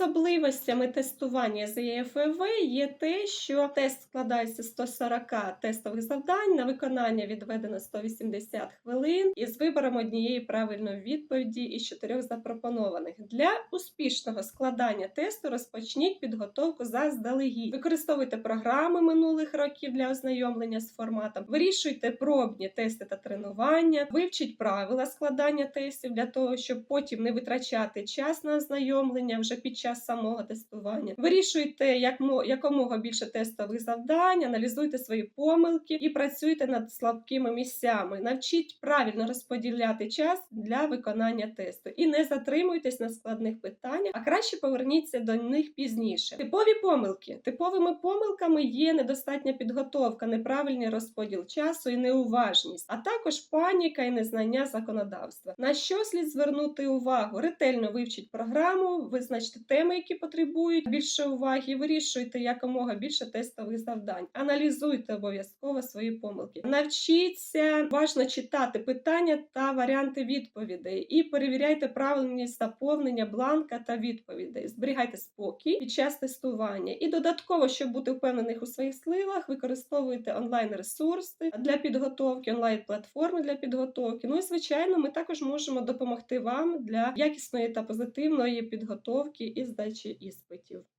Особливостями тестування з ЄФВ є те, що тест складається з 140 тестових завдань, на виконання відведено 180 хвилин із вибором однієї правильної відповіді із чотирьох запропонованих. Для успішного складання тесту розпочніть підготовку заздалегідь. Використовуйте програми минулих років для ознайомлення з форматом, вирішуйте пробні тести та тренування, вивчіть правила складання тестів для того, щоб потім не витрачати час на ознайомлення вже під час самого тестування. Вирішуйте як мо- якомога більше тестових завдань, аналізуйте свої помилки і працюйте над слабкими місцями. Навчіть правильно розподіляти час для виконання тесту і не затримуйтесь на складних питаннях, а краще поверніться до них пізніше. Типові помилки. Типовими помилками є недостатня підготовка, неправильний розподіл часу і неуважність, а також паніка і незнання законодавства. На що слід звернути увагу? Ретельно вивчіть програму, визначте теми, які потребують більше уваги, вирішуйте якомога більше тестових завдань. Аналізуйте обов'язково свої помилки. Навчіться уважно читати питання та варіанти відповідей і перевіряйте правильність заповнення бланка та відповідей. Зберігайте спокій під час тестування. І додатково, щоб бути впевнених у своїх силах, використовуйте онлайн-ресурси для підготовки, онлайн-платформи для підготовки. Ну і звичайно, ми також можемо допомогти вам для якісної та позитивної підготовки і здачі іспитів.